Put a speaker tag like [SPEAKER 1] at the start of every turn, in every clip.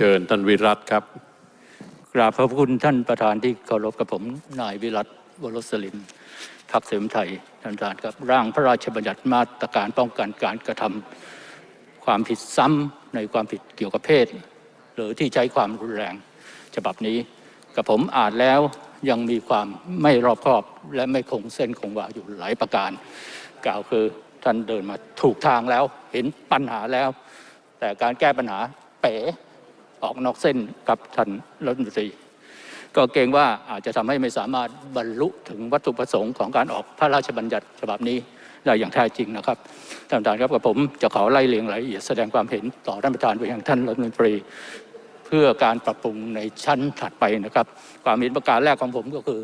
[SPEAKER 1] เชิญท่านวิรัตครับ
[SPEAKER 2] กราบขอบคุณท่านประธานที่เคารพกับผมนายวิรัตวรสลินพรรคเสรีไทยท่านประธานครับ ร่างพระราชบัญญัติมาตรการป้องกันการกระทำความผิดซ้ำในความผิดเกี่ยวกับเพศ หรือที่ใช้ความรุนแรงฉบับนี้ กับผมอ่านแล้วยังมีความไม่รอบคอบและไม่คงเส้นคงวาอยู่หลายประการ กล่าวคือท่านเดินมาถูกทางแล้ว เห็นปัญหาแล้ว แต่การแก้ปัญหาเป๋ ออกนอกเส้นกับท่านรัฐมนตรี ก็เกรงว่าอาจจะทำให้ไม่สามารถบรรลุถึงวัตถุประสงค์ของการออกพระราชบัญญัติฉบับนี้ได้อย่างแท้จริงนะครับท่านประธานครับกับผมจะขอไล่เรียงรายละเอียดแสดงความเห็นต่อท่านประธานไปยังท่านรัฐมนตรี เพื่อการปรับปรุงในชั้นถัดไปนะครับ ความเห็นประการแรกของผมก็คือ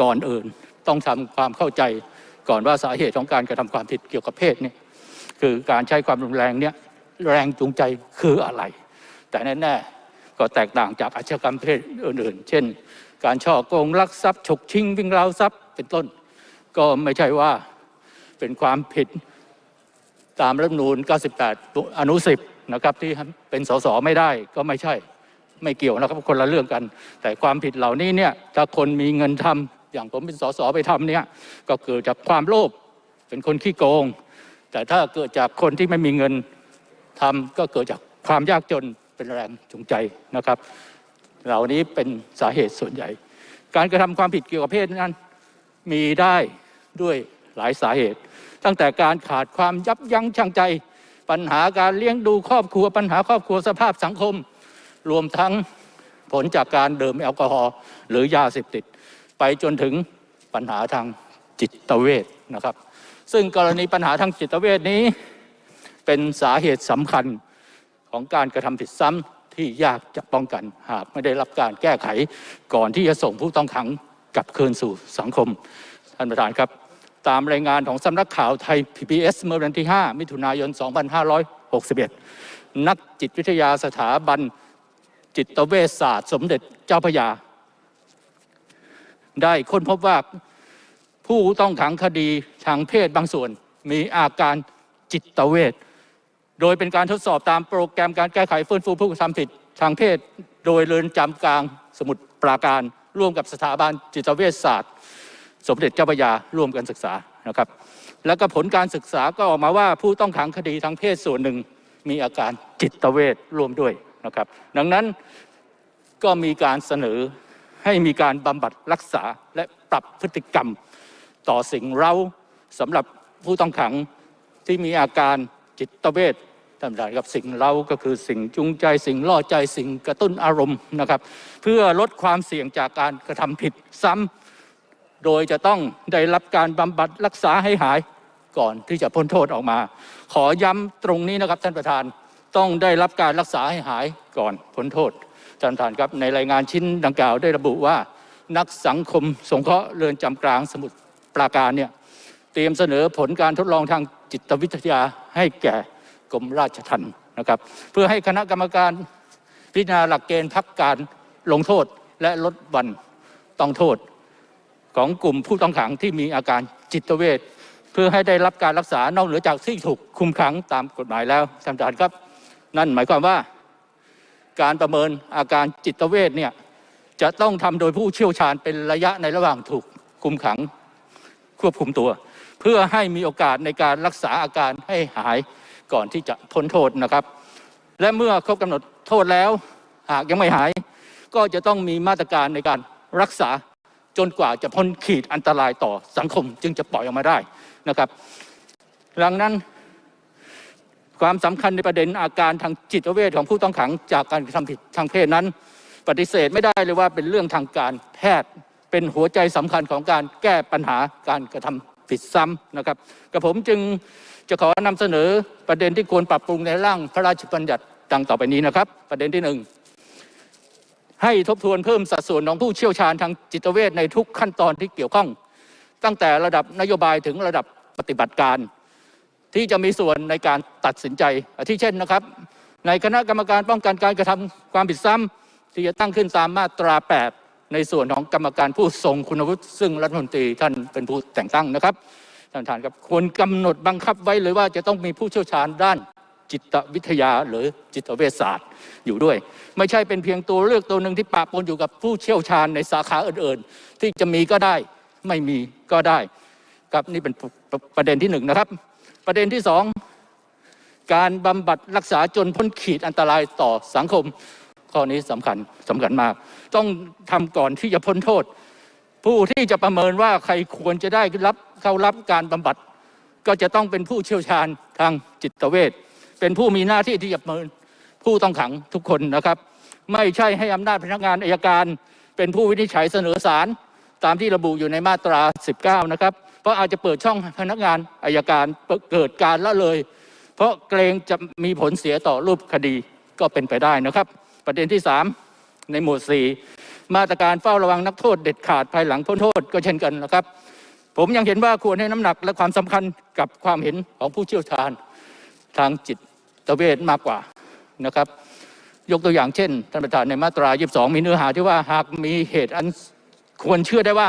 [SPEAKER 2] ก่อนอื่นต้องทำความเข้าใจก่อนว่าสาเหตุของการกระทำความผิดเกี่ยวกับเพศเนี่ยคือการใช้ความรุนแรงเนี่ยแรงจูงใจคืออะไร แต่แน่ๆ ก็แตกต่างจากอาชญากรรมประเพศอื่นๆ เช่น การช่อโกงลักทรัพย์ฉกชิงวิ่งราวทรัพย์เป็นต้น ก็ไม่ใช่ว่าเป็นความผิดตามรัฐมนูญ98 อนุ 10 นะครับที่เป็นสสไม่ได้ก็ไม่ใช่ไม่เกี่ยวนะครับคนละเรื่องกัน แต่ความผิดเหล่านี้เนี่ยถ้าคนมีเงินทำอย่างผมเป็นสสไปทำเนี่ยก็เกิดจากความโลภเป็นคนขี้โกง แต่ถ้าเกิดจากคนที่ไม่มีเงินทำก็เกิดจากความยากจน เป็นแรงจูงใจนะครับ เหล่านี้เป็นสาเหตุส่วนใหญ่ การกระทำความผิดเกี่ยวกับเพศนั้นมีได้ด้วยหลายสาเหตุ ตั้งแต่การขาดความยับยั้งชั่งใจ ปัญหาการเลี้ยงดูครอบครัว ปัญหาครอบครัวสภาพสังคม รวมทั้งผลจากการดื่มแอลกอฮอล์หรือยาเสพติด ไปจนถึงปัญหาทางจิตเวชนะครับ ซึ่งกรณีปัญหาทางจิตเวชนี้เป็นสาเหตุสำคัญ ของการกระทำผิดซ้ำที่ยากจะป้องกันหากไม่ได้รับการแก้ไข ก่อนที่จะส่งผู้ต้องขังกลับคืนสู่สังคมท่านประธานครับ ตามรายงานของสำนักข่าวไทย PBS เมื่อวันที่ 5 มิถุนายน 2561 นักจิตวิทยาสถาบันจิตเวชศาสตร์ สมเด็จเจ้าพยา ได้ค้นพบว่าผู้ต้องขังคดีทางเพศบางส่วนมีอาการจิตเวช โดยเป็นการทดสอบตามโปรแกรมการแก้ไขฟื้นฟูผู้กระทำผิดทางเพศ โดยเรือนจำกลางสมุทรปราการ ร่วมกับสถาบันจิตเวชศาสตร์ สมเด็จเจ้าพระยาร่วมกันศึกษานะครับ แล้วก็ผลการศึกษาก็ออกมาว่าผู้ต้องขังคดีทางเพศส่วนหนึ่งมีอาการจิตเวชร่วมด้วยนะครับ ดังนั้นก็มีการเสนอให้มีการบำบัดรักษาและปรับพฤติกรรมต่อสิ่งเร้าสำหรับผู้ต้องขังที่มีอาการจิตเวช ท่านประธานครับสิ่งเราก็คือสิ่งจูงใจสิ่งล่อใจสิ่งกระตุ้นอารมณ์นะครับ เพื่อลดความเสี่ยงจากการกระทำผิดซ้ำโดยจะต้องได้รับการบำบัดรักษาให้หายก่อนที่จะพ้นโทษออกมา ขอย้ำตรงนี้นะครับท่านประธานต้องได้รับการรักษาให้หายก่อนพ้นโทษท่านประธานครับในรายงานชิ้นดังกล่าวได้ระบุว่า นักสังคมสงเคราะห์เรือนจำกลางสมุทรปราการเนี่ยเตรียมเสนอผลการทดลองทางจิตวิทยาให้แก่ กรมราชทัณฑ์นะครับ เพื่อให้คณะกรรมการพิจารณาหลักเกณฑ์พักการลงโทษและลดวันต้องโทษ ของกลุ่มผู้ต้องขังที่มีอาการจิตเวชเพื่อให้ได้รับการรักษานอกเหนือจากที่ถูกคุมขังตามกฎหมายแล้วท่านประธานครับ นั่นหมายความว่า การประเมินอาการจิตเวชเนี่ยจะต้องทำโดยผู้เชี่ยวชาญเป็นระยะในระหว่างถูกคุมขังควบคุมตัว เพื่อให้มีโอกาสในการรักษาอาการให้หาย ก่อนที่จะพ้นโทษนะครับ และเมื่อครบกำหนดโทษแล้ว หากยังไม่หาย ก็จะต้องมีมาตรการในการรักษาจนกว่าจะพ้นขีดอันตรายต่อสังคม จึงจะปล่อยออกมาได้นะครับ ดังนั้นความสำคัญในประเด็นอาการทางจิตเวชของผู้ต้องขังจากการกระทำผิดทางเพศนั้น ปฏิเสธไม่ได้เลยว่าเป็นเรื่องทางการแพทย์เป็นหัวใจสำคัญของการแก้ปัญหาการกระทำผิดซ้ำนะครับกับผมจึง จะขอนำเสนอประเด็นที่ควรปรับปรุงในร่างพระราชบัญญัติดังต่อไปนี้นะครับ ประเด็นที่หนึ่งให้ทบทวนเพิ่มสัดส่วนของผู้เชี่ยวชาญทางจิตเวชในทุกขั้นตอนที่เกี่ยวข้อง ตั้งแต่ระดับนโยบายถึงระดับปฏิบัติการ ที่จะมีส่วนในการตัดสินใจอาทิเช่นนะครับ ในคณะกรรมการป้องกันการกระทำความผิดซ้ำที่จะตั้งขึ้นตามมาตรา 8 ในส่วนของกรรมการผู้ทรงคุณวุฒิซึ่งรัฐมนตรีท่านเป็นผู้แต่งตั้งนะครับ ท่านประธานครับควรกำหนดบังคับไว้เลยว่าจะต้องมีผู้เชี่ยวชาญด้านจิตวิทยาหรือจิตเวชศาสตร์อยู่ด้วย ไม่ใช่เป็นเพียงตัวเลือกตัวหนึ่งที่ปะปนอยู่กับผู้เชี่ยวชาญในสาขาอื่นๆ ที่จะมีก็ได้ไม่มีก็ได้ ครับนี่เป็นประประเด็นที่หนึ่งนะครับ ประเด็นที่สองการบำบัดรักษาจนพ้นขีดอันตรายต่อสังคม ข้อนี้สำคัญสำคัญมาก ต้องทำก่อนที่จะพ้นโทษ ผู้ที่จะประเมินว่าใครควรจะได้รับ เข้ารับการบำบัด ก็จะต้องเป็นผู้เชี่ยวชาญทางจิตเวชเป็นผู้มีหน้าที่ที่จะเมินผู้ต้องขังทุกคนนะครับ ไม่ใช่ให้อำนาจพนักงานอายการ เป็นผู้วินิจฉัยเสนอศาลตามที่ระบุอยู่ในมาตรา 19 นะครับ เพราะอาจจะเปิดช่องพนักงานอายการเกิดการละเลย เพราะเกรงจะมีผลเสียต่อรูปคดีก็เป็นไปได้นะครับ ประเด็นที่ 3 ในหมวด 4 มาตรการเฝ้าระวังนักโทษเด็ดขาดภายหลังพ้นโทษก็เช่นกันนะครับ ผมยังเห็นว่าควรให้น้ำหนักและความสำคัญกับความเห็นของผู้เชี่ยวชาญทางจิตเวชมากกว่านะครับ ยกตัวอย่างเช่นท่านประธานในมาตรา 22 มีเนื้อหาที่ว่าหากมีเหตุอันควรเชื่อได้ว่า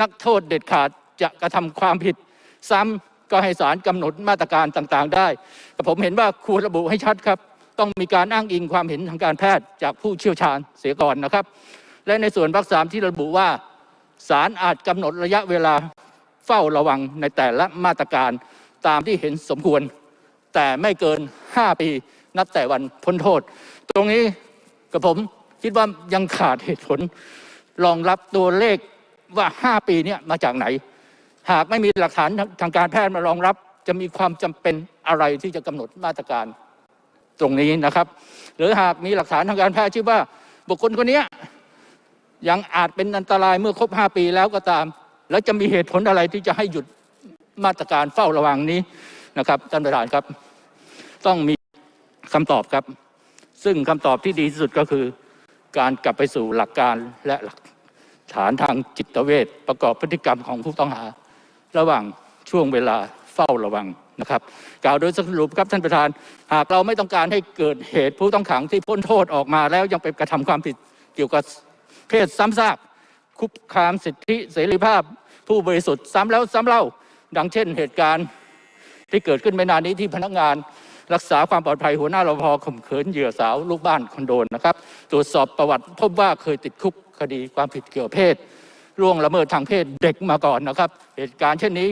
[SPEAKER 2] นักโทษเด็ดขาดจะกระทำความผิดซ้ำก็ให้ศาลกำหนดมาตรการต่างๆ ได้แต่ผมเห็นว่าควรระบุให้ชัดครับ ต้องมีการอ้างอิงความเห็นทางการแพทย์จากผู้เชี่ยวชาญเสียก่อนนะครับ และในส่วนวรรคสามที่ระบุว่า ศาลอาจกำหนดระยะเวลาเฝ้าระวังในแต่ละมาตรการตามที่เห็นสมควร แต่ไม่เกิน 5 ปีนับแต่วันพ้นโทษ ตรงนี้กับผมคิดว่ายังขาดเหตุผลรองรับตัวเลขว่า 5 ปีนี่ยมาจากไหน หากไม่มีหลักฐานทางการแพทย์มารองรับ จะมีความจำเป็นอะไรที่จะกำหนดมาตรการตรงนี้นะครับ หรือหากมีหลักฐานทางการแพทย์ชื่อว่าบุคคลคนนี้ ยังอาจเป็นอันตรายเมื่อครบ5ปีแล้วก็ตาม แล้วจะมีเหตุผลอะไรที่จะให้หยุดมาตรการเฝ้าระวังนี้นะครับท่านประธานครับ ต้องมีคำตอบครับ ซึ่งคำตอบที่ดีที่สุดก็คือ การกลับไปสู่หลักการและหลักฐานทางจิตเวชประกอบพฤติกรรมของผู้ต้องหา ระหว่างช่วงเวลาเฝ้าระวังนะครับ กล่าวโดยสรุปครับท่านประธาน หากเราไม่ต้องการให้เกิดเหตุผู้ต้องขังที่พ้นโทษออกมาแล้วยังไปกระทำความผิดเกี่ยวกับ เพศซ้ำซากคุกคามสิทธิเสรีภาพผู้บริสุทธิ์ซ้ำแล้วซ้ำเล่า ดังเช่นเหตุการณ์ที่เกิดขึ้นไม่นานนี้ที่พนักงานรักษาความปลอดภัยหัวหน้ารปภข่มขืนเหยื่อสาวลูกบ้านคอนโดนนะครับ ตรวจสอบประวัติพบว่าเคยติดคุกคดีความผิดเกี่ยวกับเพศล่วงละเมิดทางเพศเด็กมาก่อนนะครับ เหตุการณ์เช่นนี้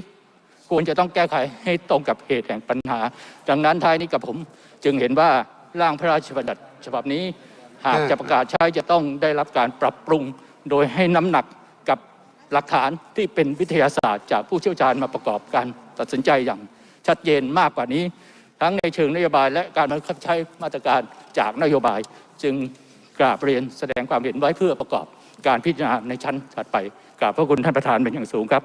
[SPEAKER 2] ควรจะต้องแก้ไขให้ตรงกับเหตุแห่งปัญหา ดังนั้นท้ายนี้กับผมจึงเห็นว่าร่างพระราชบัญญัติฉบับนี้ หากจะประกาศใช้จะต้องได้รับการปรับปรุง โดยให้น้ำหนักกับหลักฐานที่เป็นวิทยาศาสตร์ จากผู้เชี่ยวชาญมาประกอบการตัดสินใจอย่างชัดเจนมากกว่านี้ ทั้งในเชิงนโยบายและการบังคับใช้มาตรการจากนโยบาย จึงกราบเรียนแสดงความเห็นไว้เพื่อประกอบการพิจารณาในชั้นถัดไปกราบพระคุณท่านประธานเป็นอย่างสูงครับ